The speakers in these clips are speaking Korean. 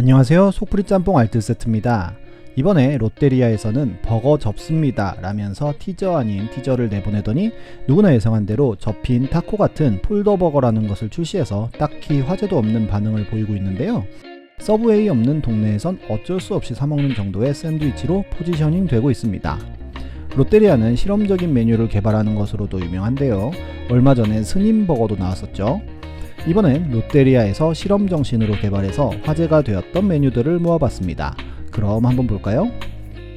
안녕하세요. 속풀이 짬뽕 알뜰 세트입니다. 이번에 롯데리아에서는 버거 접습니다 라면서 티저 아닌 티저를 내보내더니 누구나 예상한 대로 접힌 타코 같은 폴더버거라는 것을 출시해서 딱히 화제도 없는 반응을 보이고 있는데요. 서브웨이 없는 동네에선 어쩔 수 없이 사먹는 정도의 샌드위치로 포지셔닝 되고 있습니다. 롯데리아는 실험적인 메뉴를 개발하는 것으로도 유명한데요. 얼마 전에 스님 버거도 나왔었죠. 이번엔 롯데리아에서 실험 정신으로 개발해서 화제가 되었던 메뉴들을 모아봤습니다. 그럼 한번 볼까요?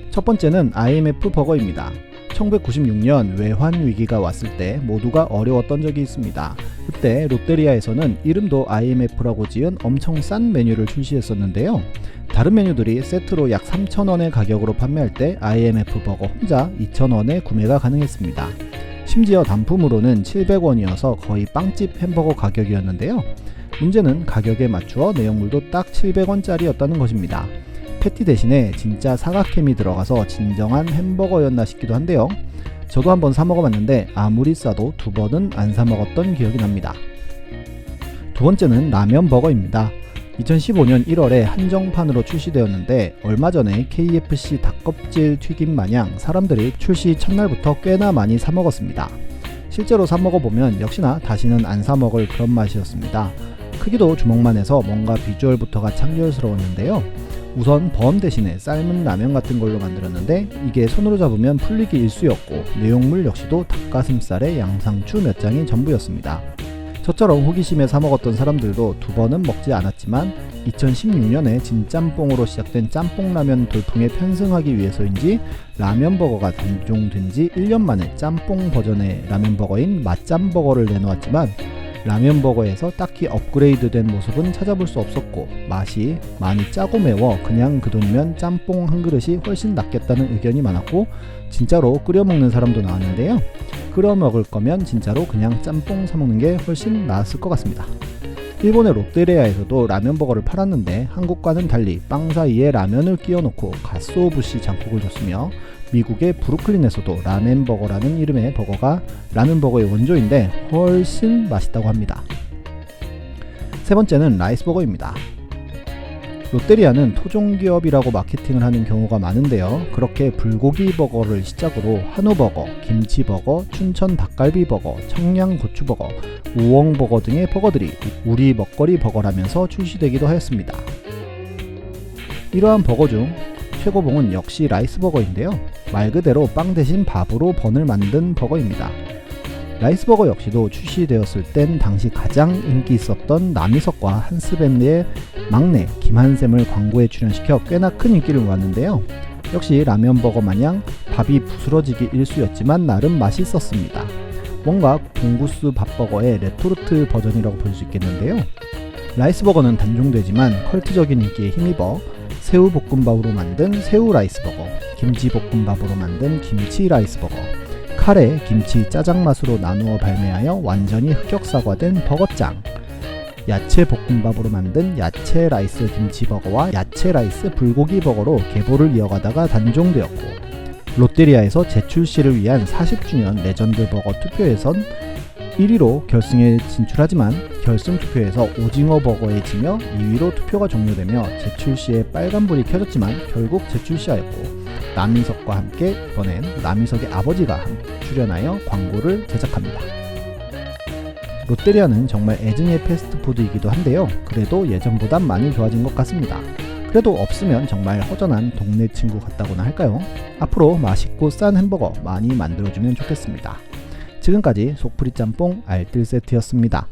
첫 번째는 IMF 버거입니다. 1996년 외환 위기가 왔을 때 모두가 어려웠던 적이 있습니다. 그때 롯데리아에서는 이름도 IMF라고 지은 엄청 싼 메뉴를 출시했었는데요. 다른 메뉴들이 세트로 약 3,000원의 가격으로 판매할 때 IMF 버거 혼자 2,000원에 구매가 가능했습니다. 심지어 단품으로는 700원이어서 거의 빵집 햄버거 가격이었는데요. 문제는 가격에 맞추어 내용물도 딱 700원짜리였다는 것입니다. 패티 대신에 진짜 사각햄이 들어가서 진정한 햄버거였나 싶기도 한데요. 저도 한번 사 먹어봤는데 아무리 싸도 두 번은 안 사 먹었던 기억이 납니다. 두 번째는 라면 버거입니다. 2015년 1월에 한정판으로 출시되었는데 얼마 전에 KFC 닭껍질 튀김 마냥 사람들이 출시 첫날부터 꽤나 많이 사 먹었습니다. 실제로 사 먹어보면 역시나 다시는 안 사 먹을 그런 맛이었습니다. 크기도 주먹만 해서 뭔가 비주얼부터가 창렬스러웠는데요. 우선 범 대신에 삶은 라면 같은 걸로 만들었는데 이게 손으로 잡으면 풀리기 일쑤였고 내용물 역시도 닭가슴살에 양상추 몇 장이 전부였습니다. 저처럼 호기심에 사먹었던 사람들도 두 번은 먹지 않았지만 2016년에 진짬뽕으로 시작된 짬뽕라면 돌풍에 편승하기 위해서인지 라면버거가 단종된 지 1년 만에 짬뽕 버전의 라면버거인 맛짬버거를 내놓았지만 라면버거에서 딱히 업그레이드된 모습은 찾아볼 수 없었고 맛이 많이 짜고 매워 그냥 그 돈이면 짬뽕 한 그릇이 훨씬 낫겠다는 의견이 많았고 진짜로 끓여 먹는 사람도 나왔는데요. 끓여 먹을 거면 진짜로 그냥 짬뽕 사 먹는 게 훨씬 나았을 것 같습니다. 일본의 롯데리아에서도 라면 버거를 팔았는데 한국과는 달리 빵 사이에 라면을 끼워 놓고 가스오부시 장국을 줬으며 미국의 브루클린에서도 라멘 버거라는 이름의 버거가 라면 버거의 원조인데 훨씬 맛있다고 합니다. 세 번째는 라이스 버거입니다. 롯데리아는 토종 기업이라고 마케팅을 하는 경우가 많은데요. 그렇게 불고기 버거를 시작으로 한우 버거, 김치 버거, 춘천 닭갈비 버거, 청양 고추 버거, 우엉 버거 등의 버거들이 우리 먹거리 버거라면서 출시되기도 하였습니다. 이러한 버거 중 최고봉은 역시 라이스 버거인데요. 말 그대로 빵 대신 밥으로 번을 만든 버거입니다. 라이스 버거 역시도 출시되었을 땐 당시 가장 인기 있었던 남희석과 한스밴드의 막내 김한샘을 광고에 출연시켜 꽤나 큰 인기를 모았는데요. 역시 라면 버거 마냥 밥이 부스러지기 일쑤였지만 나름 맛있었습니다. 뭔가 봉구스 밥버거의 레토르트 버전이라고 볼 수 있겠는데요. 라이스 버거는 단종되지만 컬트적인 인기에 힘입어 새우 볶음밥으로 만든 새우 라이스 버거, 김치 볶음밥으로 만든 김치 라이스 버거, 카레, 김치, 짜장 맛으로 나누어 발매하여 완전히 흑역사화된 버거짱, 야채 볶음밥으로 만든 야채 라이스 김치 버거와 야채 라이스 불고기 버거로 계보를 이어가다가 단종되었고 롯데리아에서 재출시를 위한 40주년 레전드 버거 투표에선 1위로 결승에 진출하지만 결승 투표에서 오징어 버거에 지며 2위로 투표가 종료되며 재출시에 빨간불이 켜졌지만 결국 재출시하였고 남희석과 함께 이번엔 남희석의 아버지가 출연하여 광고를 제작합니다. 롯데리아는 정말 애증의 패스트푸드이기도 한데요. 그래도 예전보단 많이 좋아진 것 같습니다. 그래도 없으면 정말 허전한 동네 친구 같다고나 할까요? 앞으로 맛있고 싼 햄버거 많이 만들어주면 좋겠습니다. 지금까지 속풀이 짬뽕 알뜰 세트였습니다.